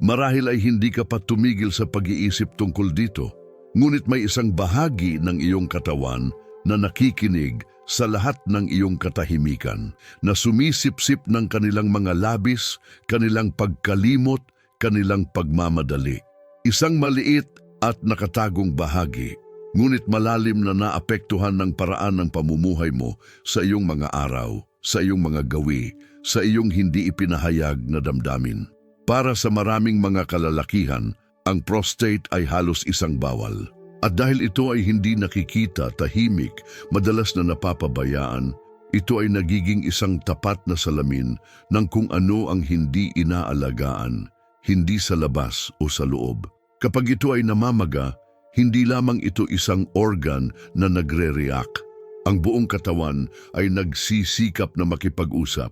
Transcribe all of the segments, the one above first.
Marahil ay hindi ka pa tumigil sa pag-iisip tungkol dito. Ngunit may isang bahagi ng iyong katawan na nakikinig sa lahat ng iyong katahimikan, na sumisip-sip ng kanilang mga labis, kanilang pagkalimot, kanilang pagmamadali. Isang maliit at nakatagong bahagi, ngunit malalim na naapektuhan ng paraan ng pamumuhay mo sa iyong mga araw, sa iyong mga gawi, sa iyong hindi ipinahayag na damdamin. Para sa maraming mga kalalakihan, ang prostate ay halos isang bawal. At dahil ito ay hindi nakikita, tahimik, madalas na napapabayaan, ito ay nagiging isang tapat na salamin ng kung ano ang hindi inaalagaan, hindi sa labas o sa loob. Kapag ito ay namamaga, hindi lamang ito isang organ na nagre-react. Ang buong katawan ay nagsisikap na makipag-usap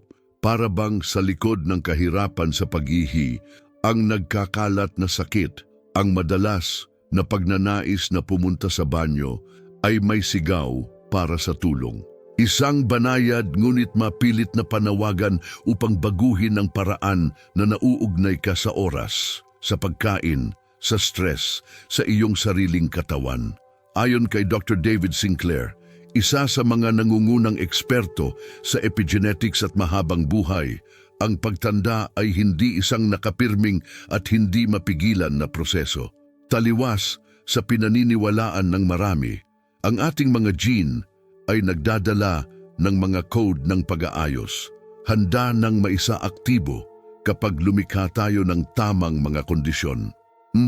para bang sa likod ng kahirapan sa pag-ihi, ang nagkakalat na sakit, ang madalas na pagnanais na pumunta sa banyo ay may sigaw para sa tulong. Isang banayad ngunit mapilit na panawagan upang baguhin ang paraan na nauugnay ka sa oras, sa pagkain, sa stress, sa iyong sariling katawan. Ayon kay Dr. David Sinclair, isa sa mga nangungunang eksperto sa epigenetics at mahabang buhay, ang pagtanda ay hindi isang nakapirming at hindi mapigilan na proseso. Taliwas sa pinaniniwalaan ng marami, ang ating mga gene ay nagdadala ng mga code ng pag-aayos, handa ng maisa aktibo kapag lumikha tayo ng tamang mga kondisyon.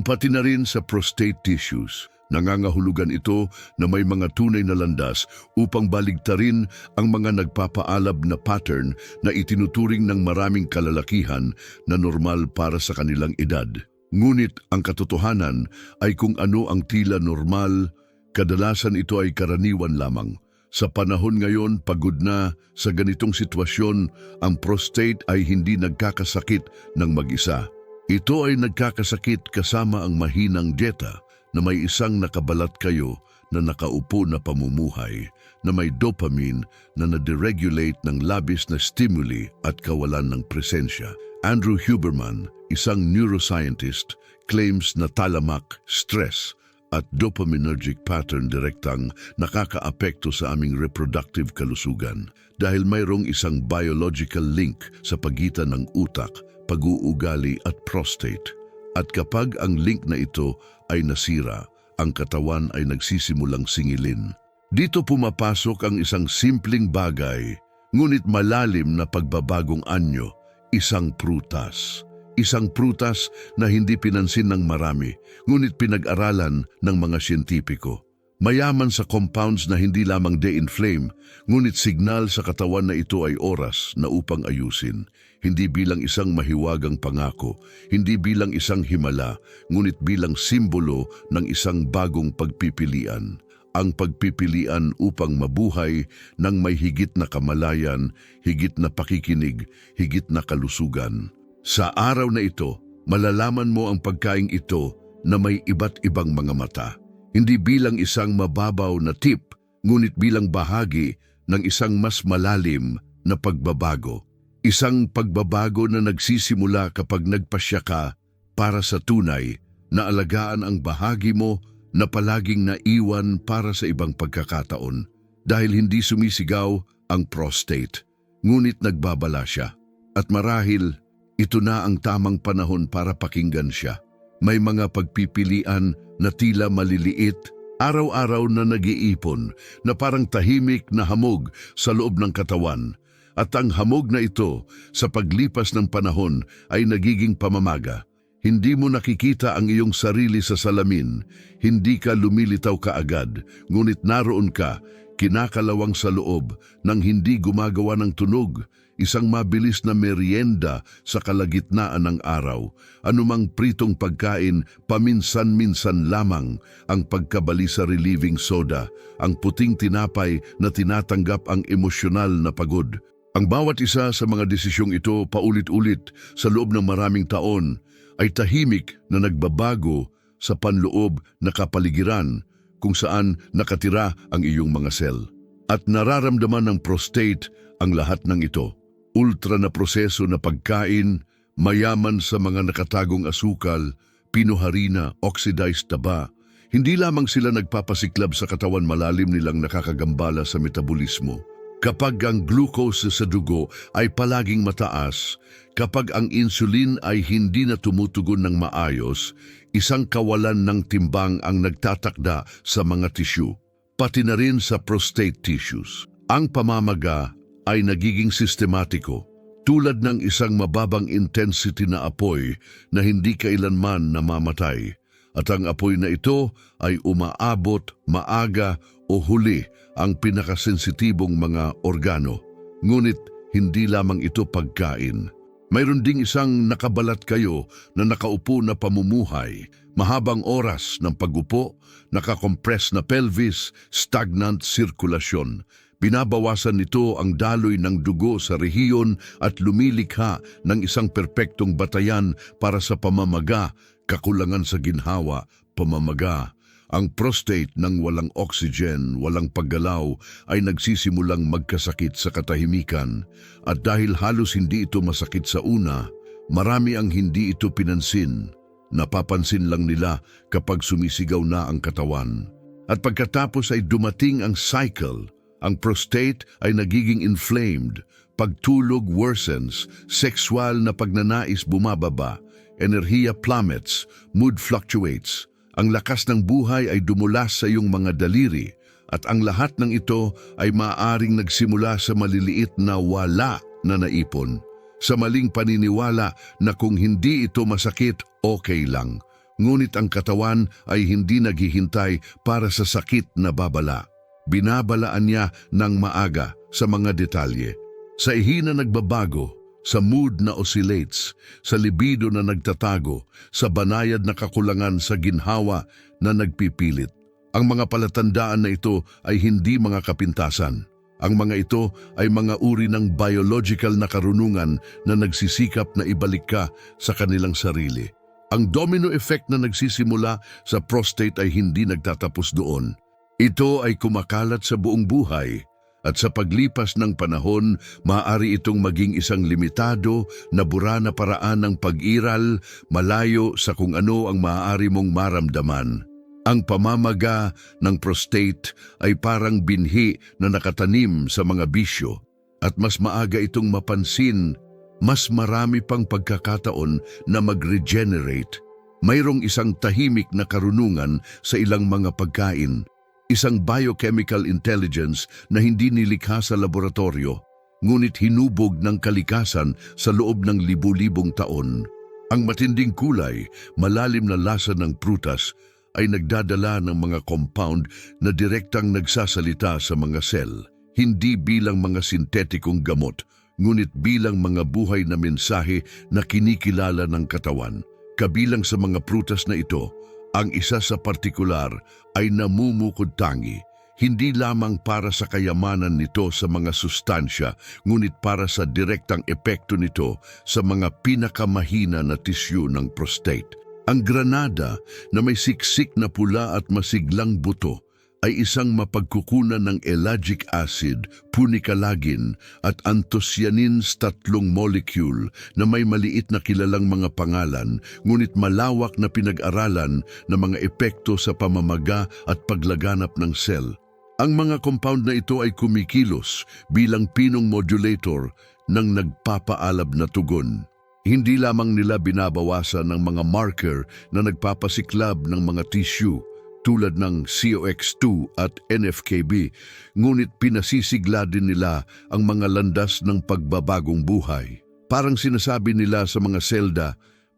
Pati na rin sa prostate tissues, nangangahulugan ito na may mga tunay na landas upang baligtarin ang mga nagpapaalab na pattern na itinuturing ng maraming kalalakihan na normal para sa kanilang edad. Ngunit ang katotohanan ay kung ano ang tila normal, kadalasan ito ay karaniwan lamang. Sa panahon ngayon, pagod na sa ganitong sitwasyon, ang prostate ay hindi nagkakasakit ng mag-isa. Ito ay nagkakasakit kasama ang mahinang dieta na may isang nakabalat kayo na nakaupo na pamumuhay na may dopamine na nadiregulate ng labis na stimuli at kawalan ng presensya. Andrew Huberman, isang neuroscientist, claims na talamak, stress at dopaminergic pattern direktang nakakaapekto sa aming reproductive kalusugan dahil mayroong isang biological link sa pagitan ng utak, pag-uugali at prostate. At kapag ang link na ito ay nasira, ang katawan ay nagsisimulang singilin. Dito pumapasok ang isang simpleng bagay, ngunit malalim na pagbabagong anyo, isang prutas. Isang prutas na hindi pinansin ng marami, ngunit pinag-aralan ng mga siyentipiko. Mayaman sa compounds na hindi lamang de-inflame, ngunit signal sa katawan na ito ay oras na upang ayusin. Hindi bilang isang mahiwagang pangako, hindi bilang isang himala, ngunit bilang simbolo ng isang bagong pagpipilian. Ang pagpipilian upang mabuhay ng may higit na kamalayan, higit na pakikinig, higit na kalusugan. Sa araw na ito, malalaman mo ang pagkaing ito na may iba't ibang mga mata. Hindi bilang isang mababaw na tip, ngunit bilang bahagi ng isang mas malalim na pagbabago. Isang pagbabago na nagsisimula kapag nagpasya ka para sa tunay na alagaan ang bahagi mo na palaging naiwan para sa ibang pagkakataon dahil hindi sumisigaw ang prostate, ngunit nagbabala siya. At marahil ito na ang tamang panahon para pakinggan siya. May mga pagpipilian na tila maliliit, araw-araw na nag-iipon, na parang tahimik na hamog sa loob ng katawan. At ang hamog na ito, sa paglipas ng panahon, ay nagiging pamamaga. Hindi mo nakikita ang iyong sarili sa salamin, hindi ka lumilitaw kaagad, ngunit naroon ka, kinakalawang sa loob, nang hindi gumagawa ng tunog, isang mabilis na merienda sa kalagitnaan ng araw, anumang pritong pagkain, paminsan-minsan lamang ang pagkabali sa relieving soda, ang puting tinapay na tinatanggap ang emosyonal na pagod. Ang bawat isa sa mga desisyong ito paulit-ulit sa loob ng maraming taon ay tahimik na nagbabago sa panloob na kapaligiran kung saan nakatira ang iyong mga sel. At nararamdaman ng prostate ang lahat ng ito ultra na proseso na pagkain, mayaman sa mga nakatagong asukal, pinuharina, oxidized taba. Hindi lamang sila nagpapasiklab sa katawan malalim nilang nakakagambala sa metabolismo. Kapag ang glucose sa dugo ay palaging mataas, kapag ang insulin ay hindi na tumutugon ng maayos, isang kawalan ng timbang ang nagtatakda sa mga tissue, pati na rin sa prostate tissues. Ang pamamaga ay nagiging sistematiko, tulad ng isang mababang intensity na apoy na hindi kailanman namamatay. At ang apoy na ito ay umaabot, maaga o huli ang pinakasensitibong mga organo. Ngunit hindi lamang ito pagkain. Mayroon ding isang nakabalat kayo na nakaupo na pamumuhay, mahabang oras ng pagupo, nakakompress na pelvis, stagnant sirkulasyon. Binabawasan nito ang daloy ng dugo sa rehiyon at lumilikha ng isang perpektong batayan para sa pamamaga, kakulangan sa ginhawa, pamamaga. Ang prostate ng walang oxygen, walang paggalaw ay nagsisimulang magkasakit sa katahimikan at dahil halos hindi ito masakit sa una, marami ang hindi ito pinansin. Napapansin lang nila kapag sumisigaw na ang katawan. At pagkatapos ay dumating ang cycle, ang prostate ay nagiging inflamed, pagtulog worsens, sexual na pagnanais bumababa, enerhiya plummets, mood fluctuates, ang lakas ng buhay ay dumulas sa iyong mga daliri at ang lahat ng ito ay maaaring nagsimula sa maliliit na wala na naipon. Sa maling paniniwala na kung hindi ito masakit, okay lang. Ngunit ang katawan ay hindi naghihintay para sa sakit na babala. Binabalaan niya ng maaga sa mga detalye. Sa ihina nagbabago, sa mood na oscillates, sa libido na nagtatago, sa banayad na kakulangan sa ginhawa na nagpipilit. Ang mga palatandaan na ito ay hindi mga kapintasan. Ang mga ito ay mga uri ng biological na karunungan na nagsisikap na ibalik ka sa kanilang sarili. Ang domino effect na nagsisimula sa prostate ay hindi nagtatapos doon. Ito ay kumakalat sa buong buhay at sa paglipas ng panahon, maaari itong maging isang limitado na bura na paraan ng pag-iral malayo sa kung ano ang maaari mong maramdaman. Ang pamamaga ng prostate ay parang binhi na nakatanim sa mga bisyo at mas maaga itong mapansin, mas marami pang pagkakataon na mag-regenerate. Mayroong isang tahimik na karunungan sa ilang mga pagkain isang biochemical intelligence na hindi nilikha sa laboratorio, ngunit hinubog ng kalikasan sa loob ng libu-libong taon. Ang matinding kulay, malalim na lasa ng prutas ay nagdadala ng mga compound na direktang nagsasalita sa mga sel, hindi bilang mga sintetikong gamot, ngunit bilang mga buhay na mensahe na kinikilala ng katawan. Kabilang sa mga prutas na ito, ang isa sa partikular ay namumukod tangi, hindi lamang para sa kayamanan nito sa mga sustansya, ngunit para sa direktang epekto nito sa mga pinakamahina na tisyu ng prostate. Ang granada na may siksik na pula at masiglang buto ay isang mapagkukunan ng ellagic acid, punicalagin at anthocyanins tatlong molecule na may maliit na kilalang mga pangalan ngunit malawak na pinag-aralan na mga epekto sa pamamaga at paglaganap ng cell. Ang mga compound na ito ay kumikilos bilang pinong modulator ng nagpapaalab na tugon. Hindi lamang nila binabawasan ng mga marker na nagpapasiklab ng mga tissue, tulad ng COX-2 at NFKB, ngunit pinasisigla din nila ang mga landas ng pagbabagong buhay. Parang sinasabi nila sa mga selda,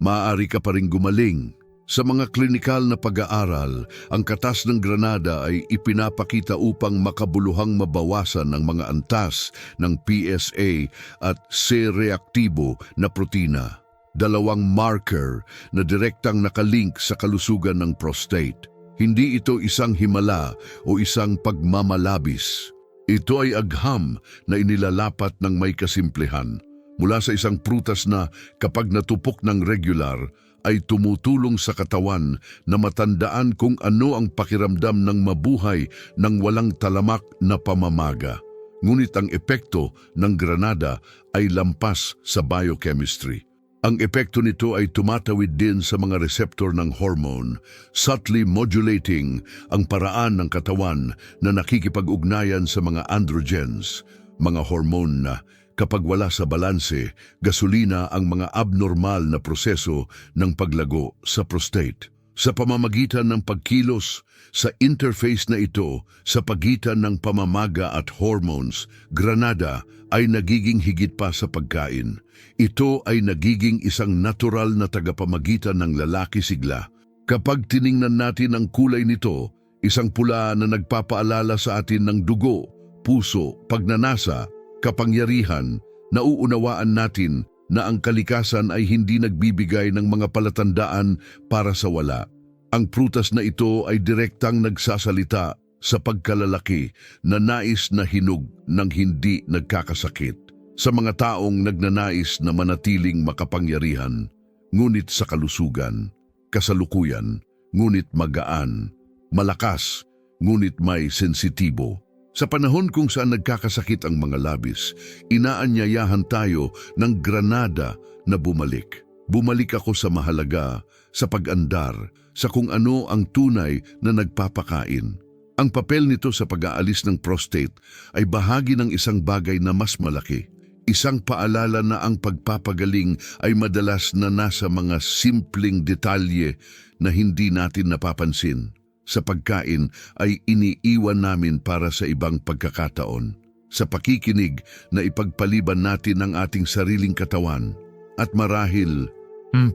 maaari ka pa rin gumaling. Sa mga klinikal na pag-aaral, ang katas ng granada ay ipinapakita upang makabuluhang mabawasan ng mga antas ng PSA at C-reaktibo na protina, dalawang marker na direktang nakalink sa kalusugan ng prostate. Hindi ito isang himala o isang pagmamalabis. Ito ay agham na inilalapat ng may kasimplihan mula sa isang prutas na kapag natupok ng regular ay tumutulong sa katawan na matandaan kung ano ang pakiramdam ng mabuhay ng walang talamak na pamamaga. Ngunit ang epekto ng granada ay lampas sa biochemistry. Ang epekto nito ay tumatawid din sa mga reseptor ng hormone, subtly modulating ang paraan ng katawan na nakikipag-ugnayan sa mga androgens, mga hormone na kapag wala sa balanse, gasolina ang mga abnormal na proseso ng paglago sa prostate. Sa pamamagitan ng pagkilos, sa interface na ito, sa pagitan ng pamamaga at hormones, granada ay nagiging higit pa sa pagkain. Ito ay nagiging isang natural na tagapamagitan ng lalaki sigla. Kapag tiningnan natin ang kulay nito, isang pula na nagpapaalala sa atin ng dugo, puso, pagnanasa, kapangyarihan, nauunawaan natin na ang kalikasan ay hindi nagbibigay ng mga palatandaan para sa wala. Ang prutas na ito ay direktang nagsasalita sa pagkalalaki na nais na hinug ng hindi nagkakasakit. Sa mga taong nagnanais na manatiling makapangyarihan, ngunit sa kalusugan, kasalukuyan, ngunit magaan, malakas, ngunit may sensitibo. Sa panahon kung saan nagkakasakit ang mga labis, inaanyayahan tayo ng granada na bumalik. Bumalik ako sa mahalaga, sa pag-andar, sa kung ano ang tunay na nagpapakain. Ang papel nito sa pag-aalis ng prostate ay bahagi ng isang bagay na mas malaki. Isang paalala na ang pagpapagaling ay madalas na nasa mga simpleng detalye na hindi natin napapansin sa pagkain ay iniiwan namin para sa ibang pagkakataon. Sa pakikinig na ipagpaliban natin ang ating sariling katawan. At marahil,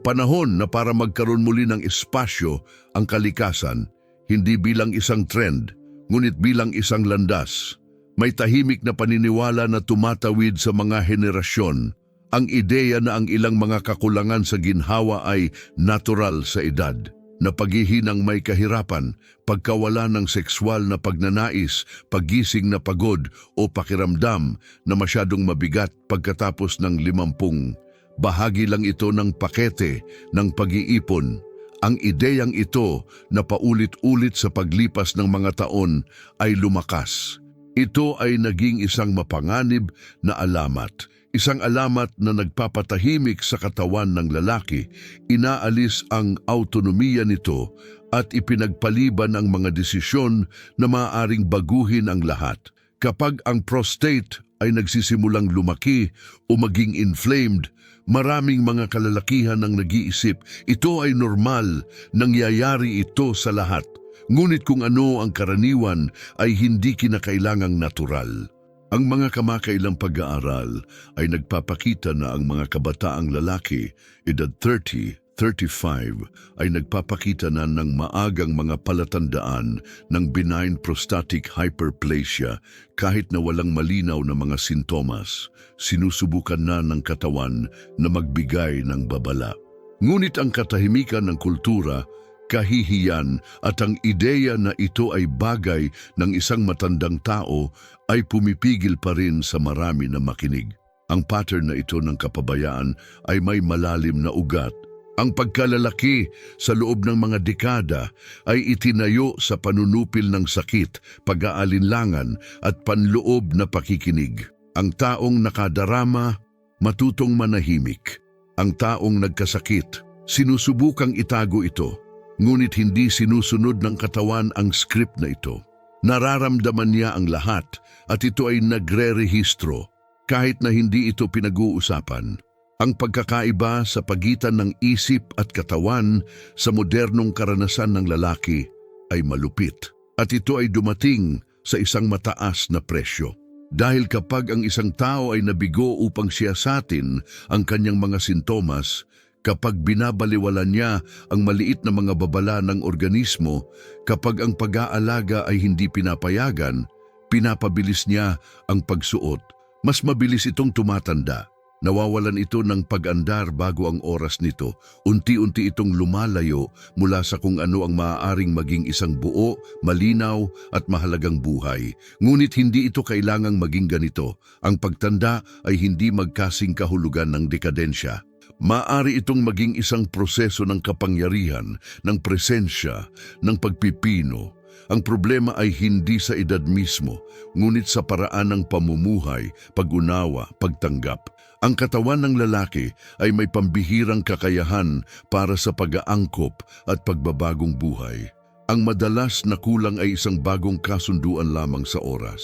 panahon na para magkaroon muli ng espasyo ang kalikasan, hindi bilang isang trend, ngunit bilang isang landas. May tahimik na paniniwala na tumatawid sa mga henerasyon. Ang ideya na ang ilang mga kakulangan sa ginhawa ay natural sa edad na paghihinang may kahirapan, pagkawala ng sexual na pagnanais, pagising na pagod o pakiramdam na masyadong mabigat pagkatapos ng limampung. Bahagi lang ito ng pakete ng pag-iipon. Ang ideyang ito na paulit-ulit sa paglipas ng mga taon ay lumakas. Ito ay naging isang mapanganib na alamat isang alamat na nagpapatahimik sa katawan ng lalaki, inaalis ang autonomiya nito at ipinagpaliban ang mga desisyon na maaaring baguhin ang lahat. Kapag ang prostate ay nagsisimulang lumaki o maging inflamed, maraming mga kalalakihan ang nag-iisip, ito ay normal, nangyayari ito sa lahat. Ngunit kung ano ang karaniwan ay hindi kinakailangang natural. Ang mga kamakailang pag-aaral ay nagpapakita na ang mga kabataang lalaki, edad 30, 35, ay nagpapakita na ng maagang mga palatandaan ng benign prostatic hyperplasia kahit na walang malinaw na mga sintomas. Sinusubukan na ng katawan na magbigay ng babala. Ngunit ang katahimikan ng kultura kahihiyan at ang ideya na ito ay bagay ng isang matandang tao ay pumipigil pa rin sa marami na makinig. Ang pattern na ito ng kapabayaan ay may malalim na ugat. Ang pagkalalaki sa loob ng mga dekada ay itinayo sa panunupil ng sakit, pag-aalinlangan at panloob na pakikinig. Ang taong nakadarama, matutong manahimik. Ang taong nagkasakit, sinusubukang itago ito ngunit hindi sinusunod ng katawan ang script na ito. Nararamdaman niya ang lahat at ito ay nagre-rehistro kahit na hindi ito pinag-uusapan. Ang pagkakaiba sa pagitan ng isip at katawan sa modernong karanasan ng lalaki ay malupit at ito ay dumating sa isang mataas na presyo. Dahil kapag ang isang tao ay nabigo upang siyasatin ang kanyang mga sintomas, kapag binabaliwala niya ang maliit na mga babala ng organismo, kapag ang pag-aalaga ay hindi pinapayagan, pinapabilis niya ang pagsuot. Mas mabilis itong tumatanda. Nawawalan ito ng pag-andar bago ang oras nito. Unti-unti itong lumalayo mula sa kung ano ang maaaring maging isang buo, malinaw at mahalagang buhay. Ngunit hindi ito kailangang maging ganito. Ang pagtanda ay hindi magkasing kahulugan ng dekadensya. Maari itong maging isang proseso ng kapangyarihan, ng presensya, ng pagpipino, Ang problema ay hindi sa edad mismo, ngunit sa paraan ng pamumuhay, pag-unawa, pagtanggap. Ang katawan ng lalaki ay may pambihirang kakayahan para sa pag-aangkop at pagbabagong buhay. Ang madalas na kulang ay isang bagong kasunduan lamang sa oras.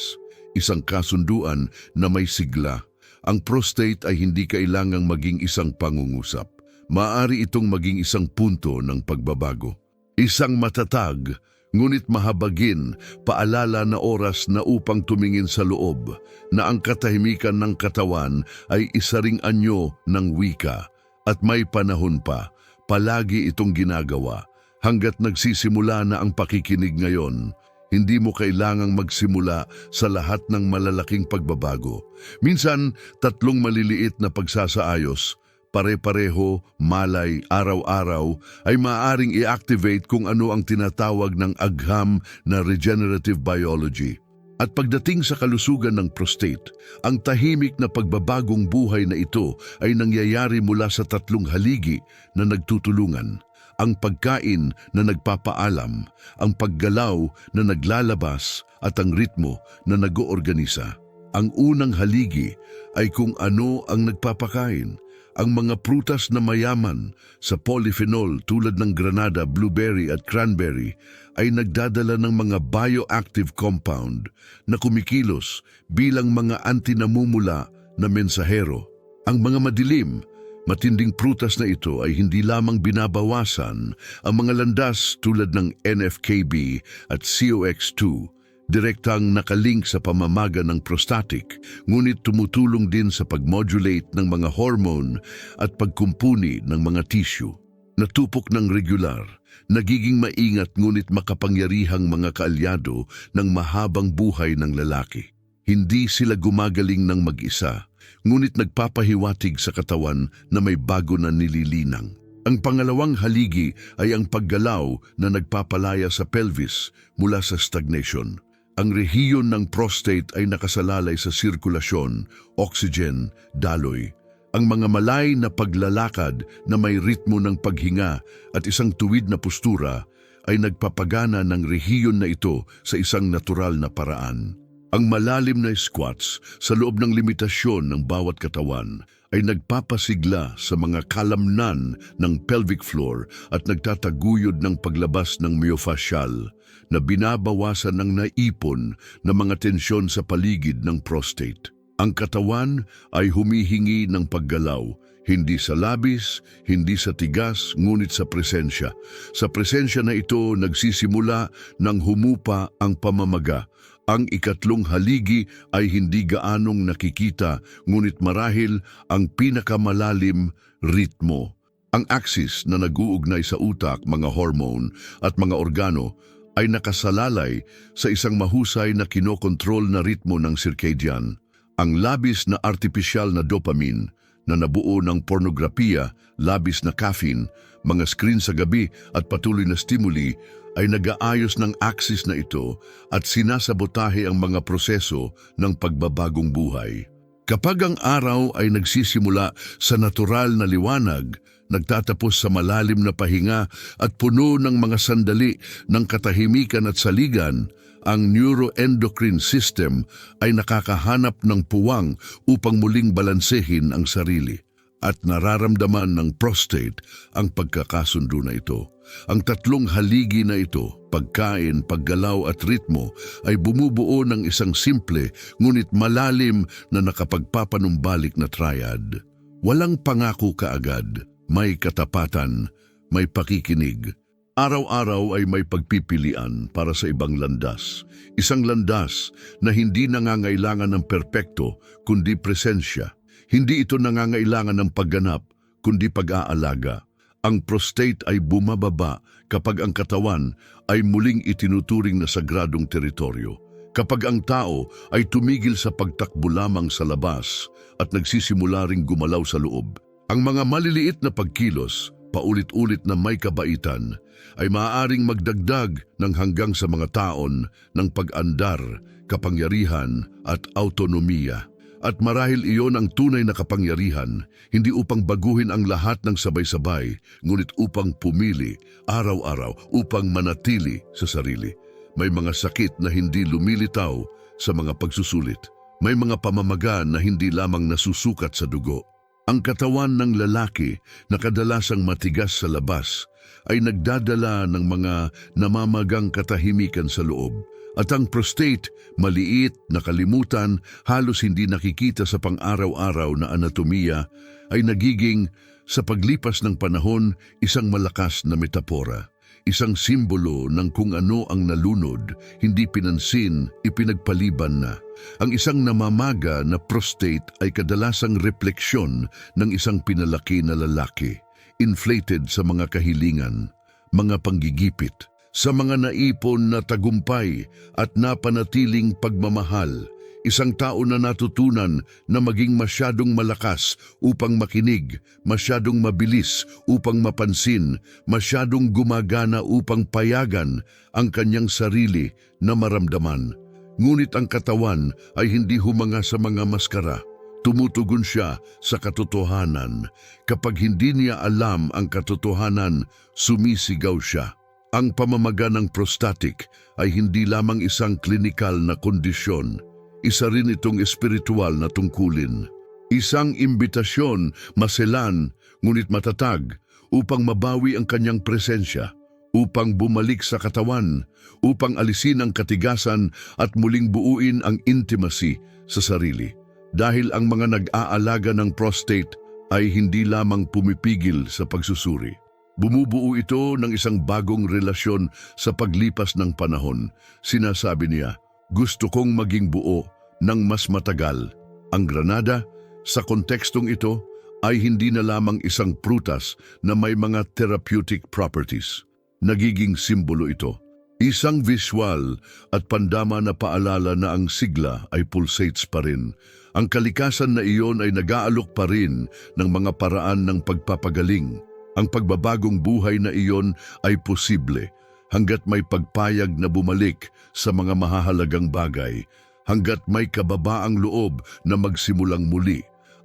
Isang kasunduan na may sigla. Ang prostate ay hindi kailangang maging isang pangungusap. Maaari itong maging isang punto ng pagbabago. Isang matatag, ngunit mahabagin, paalala na oras na upang tumingin sa loob, na ang katahimikan ng katawan ay isa ring anyo ng wika, at may panahon pa, palagi itong ginagawa, hanggat nagsisimula na ang pakikinig ngayon, hindi mo kailangang magsimula sa lahat ng malalaking pagbabago. Minsan, tatlong maliliit na pagsasaayos, pare-pareho, malay, araw-araw, ay maaaring i-activate kung ano ang tinatawag ng agham na regenerative biology. At pagdating sa kalusugan ng prostate, ang tahimik na pagbabagong buhay na ito ay nangyayari mula sa tatlong haligi na nagtutulungan. Ang pagkain na nagpapaalam, ang paggalaw na naglalabas at ang ritmo na nag-oorganisa. Ang unang haligi ay kung ano ang nagpapakain. Ang mga prutas na mayaman sa polyphenol tulad ng granada, blueberry at cranberry ay nagdadala ng mga bioactive compound na kumikilos bilang mga antinamumula na mensahero. Ang mga madilim, matinding prutas na ito ay hindi lamang binabawasan ang mga landas tulad ng NFKB at COX2 direktang nakalink sa pamamaga ng prostatic, ngunit tumutulong din sa pagmodulate ng mga hormone at pagkumpuni ng mga tissue. Natupok ng regular, nagiging maingat ngunit makapangyarihang mga kaalyado ng mahabang buhay ng lalaki. Hindi sila gumagaling ng mag-isa, ngunit nagpapahiwatig sa katawan na may bago na nililinang. Ang pangalawang haligi ay ang paggalaw na nagpapalaya sa pelvis mula sa stagnation. Ang rehiyon ng prostate ay nakasalalay sa sirkulasyon, oxygen, daloy. Ang mga malay na paglalakad na may ritmo ng paghinga at isang tuwid na postura ay nagpapagana ng rehiyon na ito sa isang natural na paraan. Ang malalim na squats sa loob ng limitasyon ng bawat katawan ay nagpapasigla sa mga kalamnan ng pelvic floor at nagtataguyod ng paglabas ng myofascial na binabawasan ng naipon na mga tensyon sa paligid ng prostate. Ang katawan ay humihingi ng paggalaw, hindi sa labis, hindi sa tigas, ngunit sa presensya. Sa presensya na ito nagsisimula ng humupa ang pamamaga. Ang ikatlong haligi ay hindi gaanong nakikita, ngunit marahil ang pinakamalalim ritmo. Ang axis na naguugnay sa utak, mga hormone at mga organo ay nakasalalay sa isang mahusay na kinokontrol na ritmo ng circadian. Ang labis na artificial na dopamine na nabuo ng pornografiya, labis na caffeine, mga screen sa gabi at patuloy na stimuli ay nag-aayos ng axis na ito at sinasabotahe ang mga proseso ng pagbabagong buhay. Kapag ang araw ay nagsisimula sa natural na liwanag, nagtatapos sa malalim na pahinga at puno ng mga sandali ng katahimikan at saligan, ang neuroendocrine system ay nakakahanap ng puwang upang muling balansehin ang sarili at nararamdaman ng prostate ang pagkakasundo na ito. Ang tatlong haligi na ito, pagkain, paggalaw at ritmo, ay bumubuo ng isang simple ngunit malalim na nakapagpapanumbalik na triad. Walang pangako kaagad, may katapatan, may pakikinig. Araw-araw ay may pagpipilian para sa ibang landas. Isang landas na hindi nangangailangan ng perpekto kundi presensya. Hindi ito nangangailangan ng pagganap kundi pag-aalaga. Ang prostate ay bumababa kapag ang katawan ay muling itinuturing na sagradong teritoryo. Kapag ang tao ay tumigil sa pagtakbo lamang sa labas at nagsisimula ring gumalaw sa loob. Ang mga maliliit na pagkilos, paulit-ulit na may kabaitan, ay maaaring magdagdag ng hanggang sa mga taon ng pag-andar, kapangyarihan at autonomiya. At marahil iyon ang tunay na kapangyarihan, hindi upang baguhin ang lahat ng sabay-sabay, ngunit upang pumili, araw-araw, upang manatili sa sarili. May mga sakit na hindi lumilitaw sa mga pagsusulit. May mga pamamaga na hindi lamang nasusukat sa dugo. Ang katawan ng lalaki na kadalasang matigas sa labas ay nagdadala ng mga namamagang katahimikan sa loob. At ang prostate, maliit, nakalimutan, halos hindi nakikita sa pang-araw-araw na anatomiya, ay nagiging, sa paglipas ng panahon, isang malakas na metapora. Isang simbolo ng kung ano ang nalunod, hindi pinansin, ipinagpaliban na. Ang isang namamaga na prostate ay kadalasang refleksyon ng isang pinalaki na lalaki, inflated sa mga kahilingan, mga panggigipit, sa mga naipon na tagumpay at napanatiling pagmamahal. Isang tao na natutunan na maging masyadong malakas upang makinig, masyadong mabilis upang mapansin, masyadong gumagana upang payagan ang kanyang sarili na maramdaman. Ngunit ang katawan ay hindi humanga sa mga maskara. Tumutugon siya sa katotohanan. Kapag hindi niya alam ang katotohanan, sumisigaw siya. Ang pamamaga ng prostatic ay hindi lamang isang klinikal na kondisyon. Isa rin itong espiritual na tungkulin. Isang imbitasyon, maselan, ngunit matatag, upang mabawi ang kanyang presensya, upang bumalik sa katawan, upang alisin ang katigasan at muling buuin ang intimacy sa sarili. Dahil ang mga nag-aalaga ng prostate ay hindi lamang pumipigil sa pagsusuri. Bumubuo ito ng isang bagong relasyon sa paglipas ng panahon. Sinasabi niya, gusto kong maging buo ng mas matagal. Ang granada, sa kontekstong ito, ay hindi na lamang isang prutas na may mga therapeutic properties. Nagiging simbolo ito. Isang visual at pandama na paalala na ang sigla ay pulsates pa rin. Ang kalikasan na iyon ay nag-aalok pa rin ng mga paraan ng pagpapagaling. Ang pagbabagong buhay na iyon ay posible hanggat may pagpayag na bumalik sa mga mahahalagang bagay, hanggat may kababaang loob na magsimulang muli.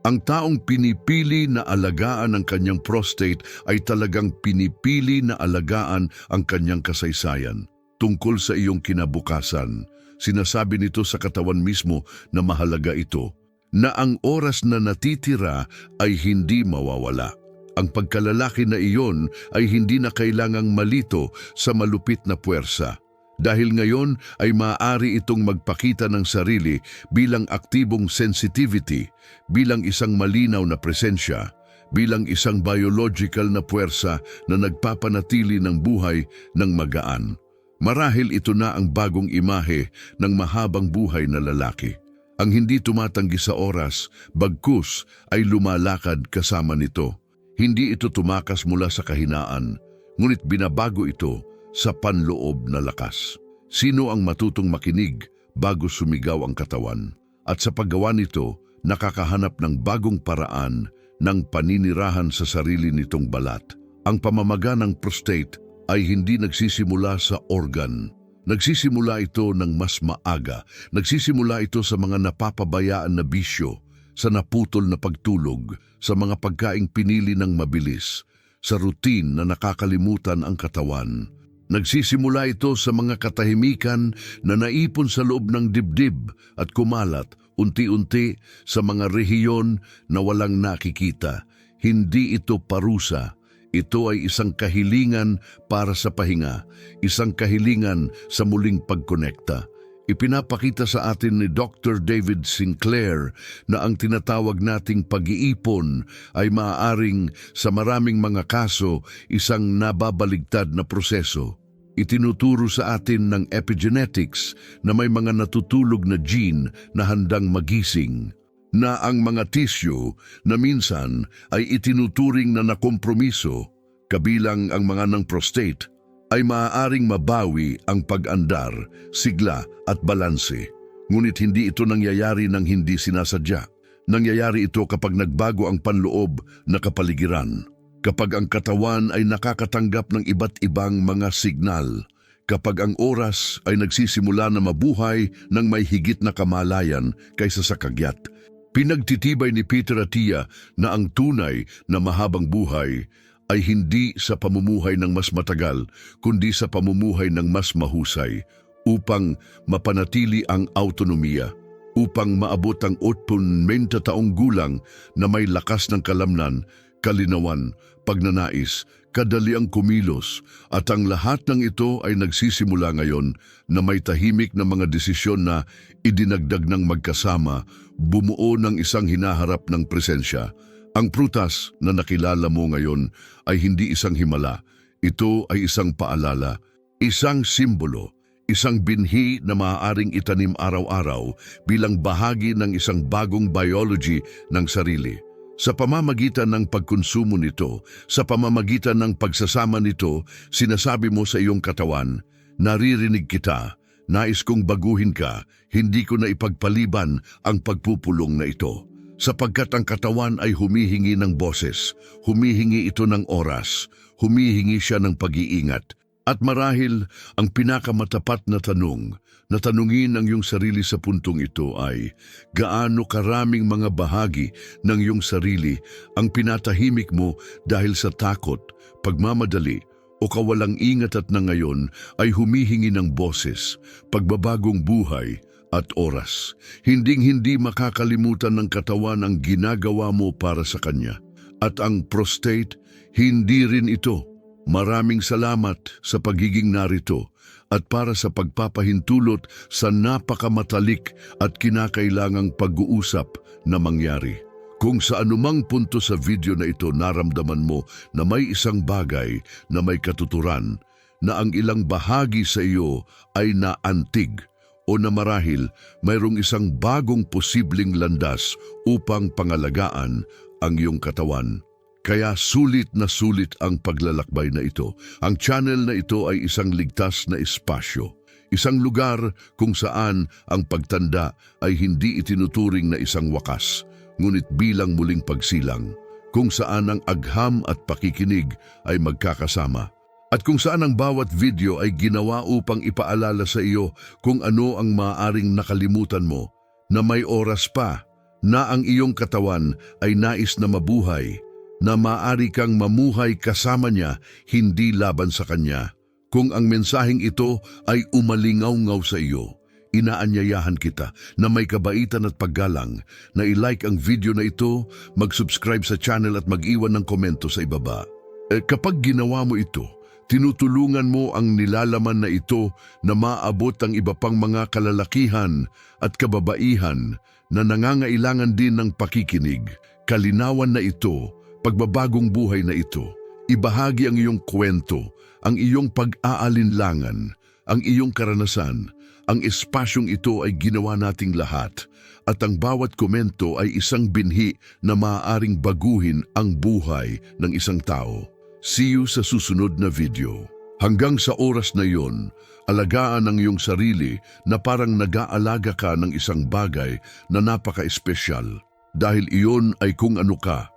Ang taong pinipili na alagaan ang kanyang prostate ay talagang pinipili na alagaan ang kanyang kasaysayan. Tungkol sa iyong kinabukasan, sinasabi nito sa katawan mismo na mahalaga ito, na ang oras na natitira ay hindi mawawala. Ang pagkalalaki na iyon ay hindi na kailangang malito sa malupit na puwersa. Dahil ngayon ay maaari itong magpakita ng sarili bilang aktibong sensitivity, bilang isang malinaw na presensya, bilang isang biological na puwersa na nagpapanatili ng buhay ng magaan. Marahil ito na ang bagong imahe ng mahabang buhay na lalaki. Ang hindi tumatanggi sa oras, bagkus ay lumalakad kasama nito. Hindi ito tumakas mula sa kahinaan, ngunit binabago ito sa panloob na lakas. Sino ang matutong makinig bago sumigaw ang katawan? At sa paggawa nito, nakakahanap ng bagong paraan ng paninirahan sa sarili nitong balat. Ang pamamaga ng prostate ay hindi nagsisimula sa organ. Nagsisimula ito ng mas maaga. Nagsisimula ito sa mga napapabayaan na bisyo, sa naputol na pagtulog, sa mga pagkaing pinili ng mabilis, sa routine na nakakalimutan ang katawan. Nagsisimula ito sa mga katahimikan na naipon sa loob ng dibdib at kumalat unti-unti sa mga rehiyon na walang nakikita. Hindi ito parusa. Ito ay isang kahilingan para sa pahinga, isang kahilingan sa muling pagkonekta. Ipinapakita sa atin ni Dr. David Sinclair na ang tinatawag nating pag-iipon ay maaaring sa maraming mga kaso isang nababaligtad na proseso. Itinuturo sa atin ng epigenetics na may mga natutulog na gene na handang magising na ang mga tissue na minsan ay itinuturing na nakompromiso kabilang ang mga ng prostate ay maaaring mabawi ang pag-andar, sigla at balanse. Ngunit hindi ito nangyayari ng hindi sinasadya. Nangyayari ito kapag nagbago ang panloob na kapaligiran. Kapag ang katawan ay nakakatanggap ng iba't ibang mga signal. Kapag ang oras ay nagsisimula na mabuhay ng may higit na kamalayan kaysa sa kagyat. Pinagtitibay ni Peter Atia na ang tunay na mahabang buhay ay hindi sa pamumuhay ng mas matagal, kundi sa pamumuhay ng mas mahusay. upang mapanatili ang autonomiya, upang maabot ang 80 taong gulang na may lakas ng kalamnan, kalinawan, pagnanais, kadaliang kumilos, at ang lahat ng ito ay nagsisimula ngayon na may tahimik na mga desisyon na idinagdag ng magkasama, bumuo ng isang hinaharap ng presensya. Ang prutas na nakilala mo ngayon ay hindi isang himala. Ito ay isang paalala, isang simbolo, isang binhi na maaaring itanim araw-araw bilang bahagi ng isang bagong biology ng sarili. Sa pamamagitan ng pagkonsumo nito, sa pamamagitan ng pagsasama nito, sinasabi mo sa iyong katawan, naririnig kita, nais kong baguhin ka, hindi ko na ipagpaliban ang pagpupulong na ito. Sapagkat ang katawan ay humihingi ng boses, humihingi ito ng oras, humihingi siya ng pag-iingat. At marahil ang pinakamatapat na tanong na tanungin ang iyong sarili sa puntong ito ay gaano karaming mga bahagi ng iyong sarili ang pinatahimik mo dahil sa takot, pagmamadali o kawalang ingat at na ngayon ay humihingi ng boses, pagbabagong buhay at oras. Hinding-hindi makakalimutan ng katawan ang ginagawa mo para sa kanya. At ang prostate, hindi rin ito. Maraming salamat sa pagiging narito at para sa pagpapahintulot sa napakamatalik at kinakailangang pag-uusap na mangyari. Kung sa anumang punto sa video na ito naramdaman mo na may isang bagay na may katuturan na ang ilang bahagi sa iyo ay naantig o na marahil mayroong isang bagong posibleng landas upang pangalagaan ang iyong katawan. Kaya sulit na sulit ang paglalakbay na ito. Ang channel na ito ay isang ligtas na espasyo. Isang lugar kung saan ang pagtanda ay hindi itinuturing na isang wakas, ngunit bilang muling pagsilang, kung saan ang agham at pakikinig ay magkakasama. At kung saan ang bawat video ay ginawa upang ipaalala sa iyo kung ano ang maaaring nakalimutan mo, na may oras pa, na ang iyong katawan ay nais na mabuhay, na maaari kang mamuhay kasama niya, hindi laban sa kanya. Kung ang mensaheng ito ay umalingaw-ngaw sa iyo, inaanyayahan kita na may kabaitan at paggalang na ilike ang video na ito, mag-subscribe sa channel at mag-iwan ng komento sa ibaba. Eh, kapag ginawa mo ito, tinutulungan mo ang nilalaman na ito na maabot ang iba pang mga kalalakihan at kababaihan na nangangailangan din ng pakikinig. Kalinawan na ito, pagbabagong buhay na ito. Ibahagi ang iyong kwento, ang iyong pag-aalinlangan, ang iyong karanasan. Ang espasyong ito ay ginawa nating lahat at ang bawat komento ay isang binhi na maaaring baguhin ang buhay ng isang tao. See you sa susunod na video. Hanggang sa oras na yon, alagaan ang iyong sarili na parang nag-aalaga ka ng isang bagay na napaka-espesyal dahil iyon ay kung ano ka